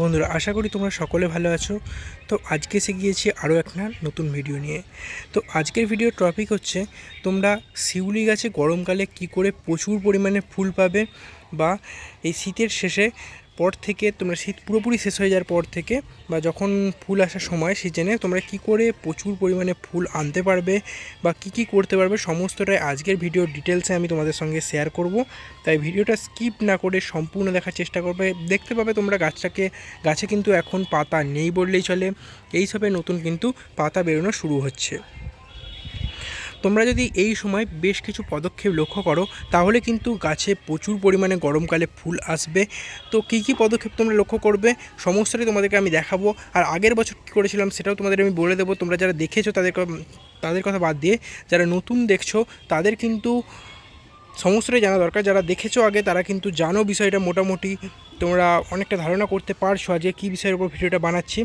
বন্ধুরা, আশা করি তোমরা সকলে ভালো আছো। তো আজকে এসে গিয়েছি আরও একটা নতুন ভিডিও নিয়ে। তো আজকের ভিডিওর টপিক হচ্ছে, তোমরা শিউলি গাছে গরমকালে কি করে প্রচুর পরিমাণে ফুল পাবে বা এই শীতের শেষে পর থেকে তোমরা শীত পুরোপুরি শেষ হয়ে যাওয়ার পর থেকে বা যখন ফুল আসার সময় সিজনে, তোমরা কি করে প্রচুর পরিমাণে ফুল আনতে পারবে বা কি কি করতে পারবে সমস্তটাই আজকের ভিডিও ডিটেলসে আমি তোমাদের সঙ্গে শেয়ার করব। তাই ভিডিওটা স্কিপ না করে সম্পূর্ণ দেখার চেষ্টা করবে। দেখতে পাবে তোমরা গাছটাকে, গাছে কিন্তু এখন পাতা নেই বললেই চলে। এই সবে নতুন কিন্তু পাতা বেরোনো শুরু হচ্ছে। তোমরা যদি এই সময় বেশ কিছু পদক্ষেপ লক্ষ্য করো, তাহলে কিন্তু গাছে প্রচুর পরিমাণে গরমকালে ফুল আসবে। তো কী কী পদক্ষেপ তোমরা লক্ষ্য করবে, সমস্তটাই তোমাদেরকে আমি দেখাবো। আর আগের বছর কী করেছিলাম সেটাও তোমাদের আমি বলে দেবো। তোমরা যারা দেখেছ তাদের তাদের কথা বাদ দিয়ে, যারা নতুন দেখছ, তাদের কিন্তু সমস্তটাই জানা দরকার। যারা দেখেছ আগে, তারা কিন্তু জানো বিষয়টা মোটামুটি। তোমরা অনেকটা ধারণা করতে পারছ যে কী বিষয়ের উপর ভিডিওটা বানাচ্ছি।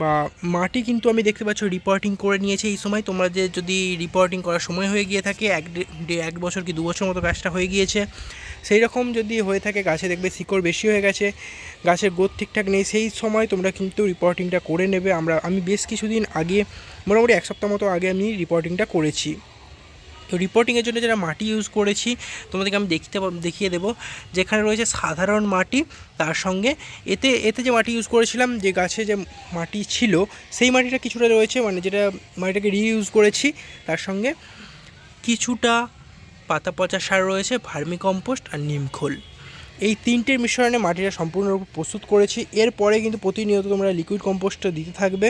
বা মাটি কিন্তু আমি দেখতে পাচ্ছ রিপোর্টিং করে নিয়েছে এই সময়। তোমরা যে যদি রিপোর্টিং করার সময় হয়ে গিয়ে থাকে, এক এক বছর কি দু বছর মতো গাছটা হয়ে গিয়েছে, সেই রকম যদি হয়ে থাকে, গাছে দেখবে শিকড় বেশি হয়ে গেছে, গাছের গ্রোথ ঠিকঠাক নেই, সেই সময় তোমরা কিন্তু রিপোর্টিংটা করে নেবে। আমরা আমি বেশ কিছুদিন আগে, মোটামুটি এক সপ্তাহ মতো আগে আমি রিপোর্টিংটা করেছি। রিপোর্টিংয়ের জন্য যারা মাটি ইউজ করেছি, তোমাদেরকে আমি দেখতে দেখিয়ে দেবো। যেখানে রয়েছে সাধারণ মাটি, তার সঙ্গে এতে এতে যে মাটি ইউজ করেছিলাম, যে গাছে যে মাটি ছিল, সেই মাটিটা কিছুটা রয়েছে মানে যেটা মাটিটাকে রিইউজ করেছি। তার সঙ্গে কিছুটা পাতা পচা সার রয়েছে ভার্মি কম্পোস্ট আর নিমখোল এই তিনটের মিশ্রণে মাটিটা সম্পূর্ণরূপে প্রস্তুত করেছি। এরপরে কিন্তু প্রতিনিয়ত তোমরা লিকুইড কম্পোস্টটা দিতে থাকবে।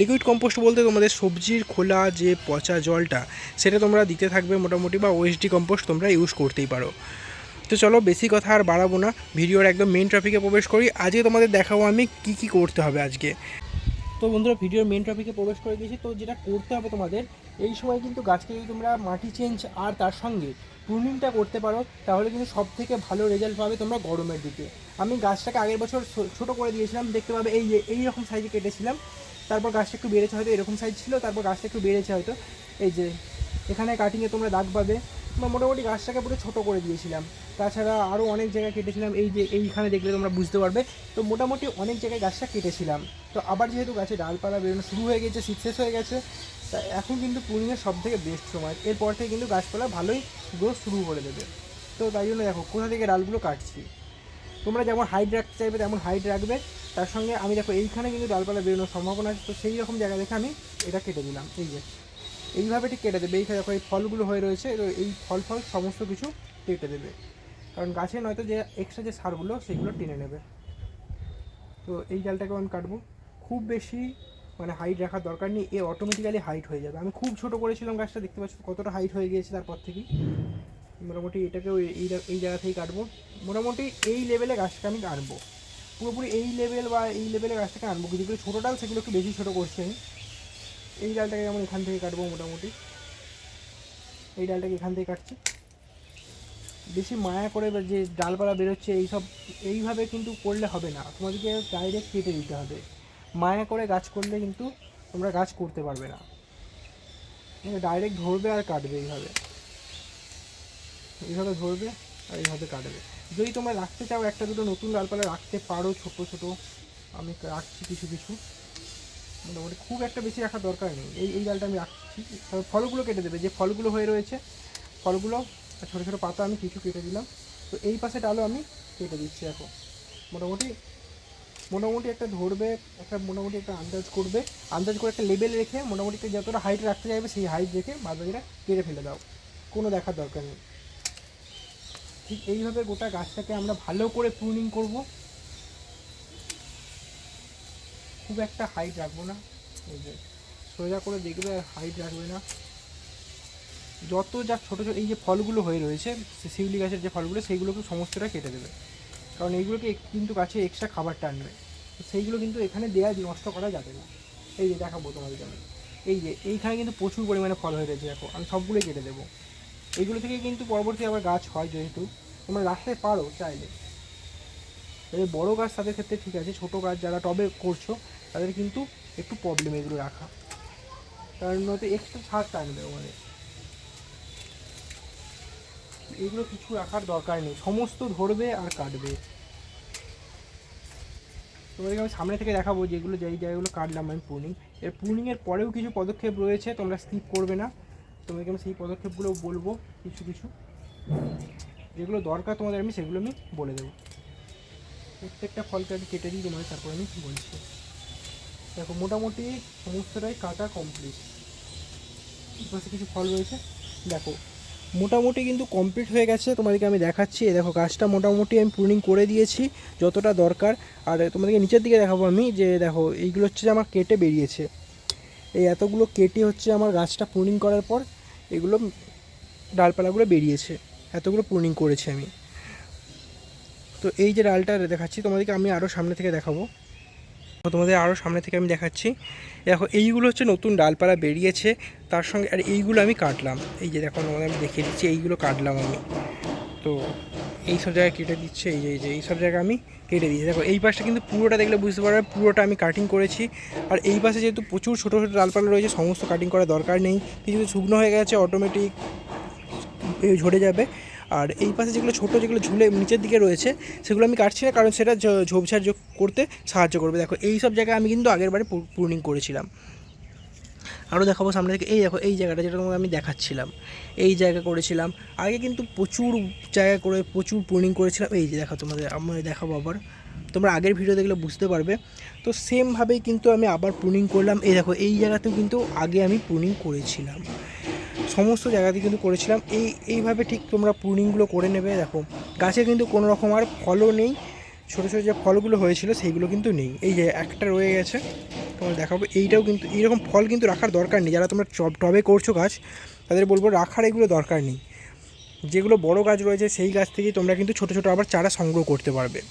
লিকুইড কম্পোস্ট বলতে তোমাদের সবজির খোলা যে পচা জলটা, সেটা তোমরা দিতে থাকবে মোটামুটি বা ওএসডি কম্পোস্ট তোমরা ইউজ করতেই পারো। তো চলো, বেশি কথা আর বাড়াবো না। ভিডিওর একদম মেন টপিকে প্রবেশ করি। আজকে তোমাদের দেখাবো আমি কি কি করতে হবে আজকে। তো বন্ধুরা, ভিডিওর মেন টপিকে প্রবেশ করে দিয়েছি তো যেটা করতে হবে তোমাদের, এই সময় কিন্তু গাছকে যদি তোমরা মাটি চেঞ্জ আর তার সঙ্গে প্রুনিংটা করতে পারো, তাহলে কিন্তু সব থেকে ভালো রেজাল্ট পাবে তোমরা গরমের দিকে। আমি গাছটাকে আগের বছর ছোটো করে দিয়েছিলাম, দেখতে পাবে এই এই রকম সাইজে কেটেছিলাম। তারপর গাছটা একটু বেড়েছে হয়তো, এরকম সাইজ ছিল, তারপর গাছটা একটু বেড়েছে হয়তো। এই যে, এখানে কাটিংয়ে তোমরা দাগ পাবে। মোটামুটি গাছটাকে পুরো ছোট করে দিয়েছিলাম। তাছাড়া আরও অনেক জায়গায় কেটেছিলাম, এই যে, এইখানে দেখলে তোমরা বুঝতে পারবে। তো মোটামুটি অনেক জায়গায় গাছটা কেটেছিলাম। তো আবার যেহেতু গাছে ডালপালা বেরোনো শুরু হয়ে গেছে, শীত শেষ হয়ে গেছে তা এখন কিন্তু পুরিংয়ের সব থেকে বেস্ট সময়। এরপর থেকে কিন্তু গাছপালা ভালোই গ্রোথ শুরু করে দেবে। তো তাই জন্য দেখো, কোথা থেকে ডালগুলো কাটছি? তোমরা যেমন হাইট রাখতে চাইবে, তেমন হাইট রাখবে। তার সঙ্গে আমি দেখো, এইখানে কিন্তু ডালপালা বেরোনোর সম্ভাবনা আছে। তো সেই রকম জায়গা দেখে আমি এটা কেটে দিলাম। এই যে, এইভাবে ঠিক কেটে দেবে। এইখানে দেখো, এই ফলগুলো হয়ে রয়েছে। তো এই ফল ফল সমস্ত কিছু কেটে দেবে। কারণ গাছে নয়তো যে এক্সট্রা যে সারগুলো, সেগুলো টেনে নেবে। তো এই ডালটাকেও আমি কাটবো। খুব বেশি মানে হাইট রাখার দরকার নেই, এ অটোমেটিক্যালি হাইট হয়ে যাবে। আমি খুব ছোট করেছিলাম গাছটা, দেখতে পাচ্ছ কতটা হাইট হয়ে গিয়েছে তারপর থেকেই। মোটামুটি এটাকেও এই এই জায়গা থেকেই কাটবো। মোটামুটি এই লেভেলে গাছটা আমি আনব। পুরোপুরি এই লেভেল বা এই লেভেলে গাছটাকে আনব। যেগুলো ছোটো ডাল সেগুলো একটু বেশি ছোটো করছি আমি। এই ডালটাকে যেমন এখান থেকে কাটবো মোটামুটি। এই ডালটাকে এখান থেকে কাটছি। বেশি মায়া করে যে ডালপালা বেরোচ্ছে, এইসব, এইভাবে কিন্তু করলে হবে না। তোমাদেরকে ডাইরেক্ট কেটে দিতে হবে। মায়া করে গাছ করলে কিন্তু তোমরা গাছ করতে পারবে না। ডাইরেক্ট ধরবে আর কাটবে এইভাবে। এইভাবে ধরবে আর এইভাবে কাটবে। যদি তোমরা রাখতে চাও, একটা দুটো নতুন ডালপালা রাখতে পারো, ছোট ছোট। আমি রাখছি কিছু কিছু। মোটামুটি খুব একটা বেশি রাখার দরকার নেই। এই এই ডালটা আমি রাখছি। তবে ফলগুলো কেটে দেবে। যে ফলগুলো হয়ে রয়েছে, ফলগুলো ছোটো ছোটো পাতা আমি কিছু কেটে দিলাম। তো এই পাশে ডালও আমি কেটে দিচ্ছি এখন মোটামুটি মোটামুটি একটা ধরবে, একটা মোটামুটি একটা আন্দাজ করবে। আন্দাজ করে একটা লেভেল রেখে মোটামুটি একটা যতটা হাইট রাখতে চাইবে সেই হাইট রেখে বাদবাকিটা কেটে ফেলে দাও। কোনো দেখার দরকার নেই। ঠিক এইভাবে গোটা গাছটাকে আমরা ভালো করে প্রুনিং করব। খুব একটা হাইট রাখব না। এই যে সোজা করে দেখবে আর হাইট রাখবে না। যত যা ছোটো ছোটো এই যে ফলগুলো হয়ে রয়েছে শিউলি গাছের যে ফলগুলো, সেইগুলোকে সমস্তটা কেটে দেবে। কারণ এইগুলোকে কিন্তু গাছে এক্সট্রা খাবার টানবে। তো সেইগুলো কিন্তু এখানে দেয়া নষ্ট করা যাবে না। এই যে দেখাবো তোমাদের জন্য। এই যে, এইখানে কিন্তু প্রচুর পরিমাণে ফল হয়ে রয়েছে, দেখো। আমি সবগুলোই কেটে দেবো। এইগুলো থেকে কিন্তু পরবর্তী আবার গাছ হয় যেহেতু। তোমরা রাখতে পারো চাইলে। তবে বড় গাছ তাদের ক্ষেত্রে ঠিক আছে, ছোটো গাছ যারা টবে করছ, তাদের কিন্তু একটু প্রবলেম এগুলো রাখা। কারণ নয়তো এক্সট্রা ছাড় টানবে মানে এগুলো কিছু রাখার দরকার নেই। সমস্ত ধরবে আর কাটবে। তোমাদেরকে আমি সামনে থেকে দেখাবো যেগুলো, যেই জায়গাগুলো কাটলাম আমি প্রুনিং এর প্রুনিংয়ের পরেও কিছু পদক্ষেপ রয়েছে, তোমরা স্কিপ করবে না। তোমাদেরকে আমি সেই পদক্ষেপগুলো বলব, কিছু কিছু। যেগুলো দরকার তোমাদের আমি সেগুলো আমি বলে দেবো। প্রত্যেকটা ফলকে আমি কেটে দিই তোমাদের, তারপর আমি বলছি। দেখো, মোটামুটি সমস্তটাই কাটা কমপ্লিট কিছু ফল রয়েছে। দেখো মোটামুটি কিন্তু কমপ্লিট হয়ে গেছে। তোমাদেরকে আমি দেখাচ্ছি। দেখো গাছটা মোটামুটি আমি প্রুনিং করে দিয়েছি, যতটা দরকার। আর তোমাদেরকে নিচের দিকে দেখাবো আমি যে, দেখো, এইগুলো হচ্ছে যে আমার কেটে বেরিয়েছে। এই এতগুলো কেটে হচ্ছে আমার গাছটা প্রুনিং করার পর, এগুলো ডালপালাগুলো বেরিয়েছে। এতগুলো প্রুনিং করেছি আমি। তো এই যে ডালটা দেখাচ্ছি, তোমাদেরকে আমি আরও সামনে থেকে দেখাবো। তোমাদের আরও সামনে থেকে আমি দেখাচ্ছি। দেখো, এইগুলো হচ্ছে নতুন ডালপালা বেরিয়েছে। তার সঙ্গে আর এইগুলো আমি কাটলাম। এই যে দেখো, তোমাদের আমি দেখিয়ে দিচ্ছি, এইগুলো কাটলাম আমি। তো এই সব জায়গায় কেটে দিচ্ছে, এই যে এই যে, এই সব জায়গায় আমি কেটে দিয়েছি। দেখো, এই পাশটা কিন্তু পুরোটা দেখলে বুঝতে পারবে, পুরোটা আমি কাটিং করেছি। আর এই পাশে যেহেতু প্রচুর ছোটো ছোটো ডালপালা রয়েছে, সমস্ত কাটিং করার দরকার নেই। কিছু শুকনো হয়ে গেছে অটোমেটিক ঝরে যাবে। আর এই পাশে যেগুলো ছোটো, যেগুলো ঝুলে নিচের দিকে রয়েছে, সেগুলো আমি কাটছি না, কারণ সেটা ঝোপঝাড় যোগ করতে সাহায্য করবে। দেখো, এই সব জায়গায় আমি কিন্তু আগের বারে প্রুনিং করেছিলাম। আরও দেখাবো সামনে থেকে। এই দেখো, এই জায়গাটা যেটা আমি দেখাচ্ছিলাম, এই জায়গা করেছিলাম। আগে কিন্তু প্রচুর জায়গা করে প্রচুর প্রুনিং করেছিলাম। এই যে দেখো, তোমাদের আমি দেখাবো আবার। তোমরা আগের ভিডিও দেখলে বুঝতে পারবে। তো সেমভাবেই কিন্তু আমি আবার প্রুনিং করলাম। এই দেখো, এই জায়গাতেও কিন্তু আগে আমি প্রুনিং করেছিলাম। সমস্ত জায়গাতে কিন্তু করেছিলাম। এই, এইভাবে ঠিক তোমরা প্রুনিংগুলো করে নেবে, দেখো। গাছে কিন্তু কোনো রকম আর ফলও নেই। ছোটো ছোটো যে ফলগুলো হয়েছিল সেইগুলো কিন্তু নেই। এই যে একটা রয়ে গেছে, তোমার দেখাবো। এইটাও কিন্তু, এইরকম ফল কিন্তু রাখার দরকার নেই। যারা তোমরা টব টবে করছ গাছ, তাদের বলব রাখার এগুলো দরকার নেই। যেগুলো বড় গাছ রয়েছে, সেই গাছ থেকেই তোমরা কিন্তু ছোটো ছোটো আবার চারা সংগ্রহ করতে পারবে।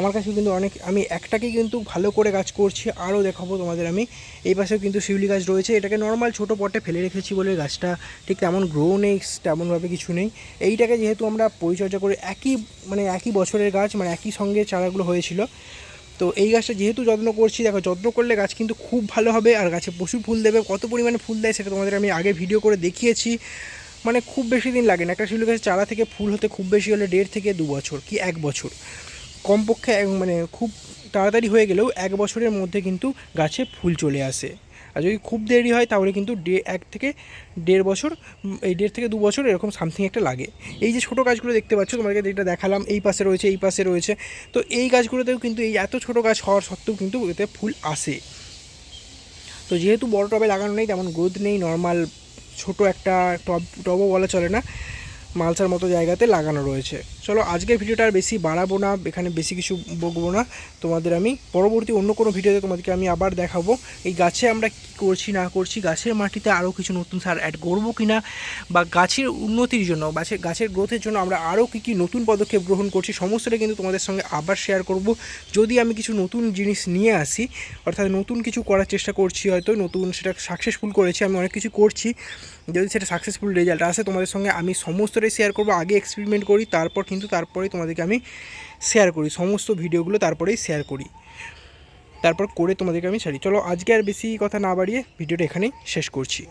আমার কাছে কিন্তু অনেক, আমি একটাকেই কিন্তু ভালো করে গাছ করছি, আরও দেখাবো তোমাদের আমি। এই পাশেও কিন্তু শিউলি গাছ রয়েছে, এটাকে নর্মাল ছোটো পটে ফেলে রেখেছি বলে গাছটা ঠিক তেমন গ্রো নেই, তেমনভাবে কিছু নেই। এইটাকে যেহেতু আমরা পরিচর্যা করে একই মানে একই বছরের গাছ মানে একই সঙ্গে চারাগুলো হয়েছিল, তো এই গাছটা যেহেতু যত্ন করছি, দেখো যত্ন করলে গাছ কিন্তু খুব ভালো হবে, আর গাছে প্রচুর ফুল দেবে, কত পরিমাণে ফুল দেয় সেটা তোমাদের আমি আগে ভিডিও করে দেখিয়েছি। মানে খুব বেশি দিন লাগে না একটা শিউলি গাছের চারা থেকে ফুল হতে খুব বেশি হলে দেড় থেকে দু বছর, কি এক বছর। কমপক্ষে মানে খুব তাড়াতাড়ি হয়ে গেলেও এক বছরের মধ্যে কিন্তু গাছে ফুল চলে আসে। আর যদি খুব দেরি হয়, তাহলে কিন্তু ডে এক থেকে দেড় বছর এই দেড় থেকে দু বছর এরকম সামথিং একটা লাগে। এই যে ছোটো গাছগুলো দেখতে পাচ্ছ তোমাকে যেটা দেখালাম, এই পাশে রয়েছে, এই পাশে রয়েছে। তো এই গাছগুলোতেও কিন্তু এই এত ছোটো গাছ হওয়ার সত্ত্বেও কিন্তু এতে ফুল আসে। তো যেহেতু বড় টবে লাগানো নেই, তেমন গ্রোথ নেই নর্মাল ছোট একটা টব টবও বলা চলে না, মালসার মতো জায়গাতে লাগানো রয়েছে। চলো আজকের ভিডিওটা আর বেশি বাড়াবো না, এখানে বেশি কিছু বকবো না। তোমাদের আমি পরবর্তী অন্য কোনো ভিডিওতে তোমাদেরকে আমি আবার দেখাবো এই গাছে আমরা কী করছি, না করছি, গাছের মাটিতে আরও কিছু নতুন সার অ্যাড করব কি না বা গাছের উন্নতির জন্য গাছের গাছের গ্রোথের জন্য আমরা আরও কী কী নতুন পদক্ষেপ গ্রহণ করছি, সমস্তটা কিন্তু তোমাদের সঙ্গে আবার শেয়ার করব। যদি আমি কিছু নতুন জিনিস নিয়ে আসি, অর্থাৎ নতুন কিছু করার চেষ্টা করছি হয়তো, নতুন সেটা সাকসেসফুল করেছি, আমি অনেক কিছু করছি, যদি সেটা সাকসেসফুল রেজাল্ট আসে তোমাদের সঙ্গে আমি সমস্তটাই শেয়ার করব, আগে এক্সপেরিমেন্ট করি, তারপর কিন্তু তারপরেই তোমাদেরকে আমি শেয়ার করি। সমস্ত ভিডিওগুলো তারপরেই শেয়ার করি। তারপর করে তোমাদেরকে আমি ছাড়ি। চলো আজকে আর বেশি কথা না বাড়িয়ে ভিডিওটা এখানেই শেষ করছি।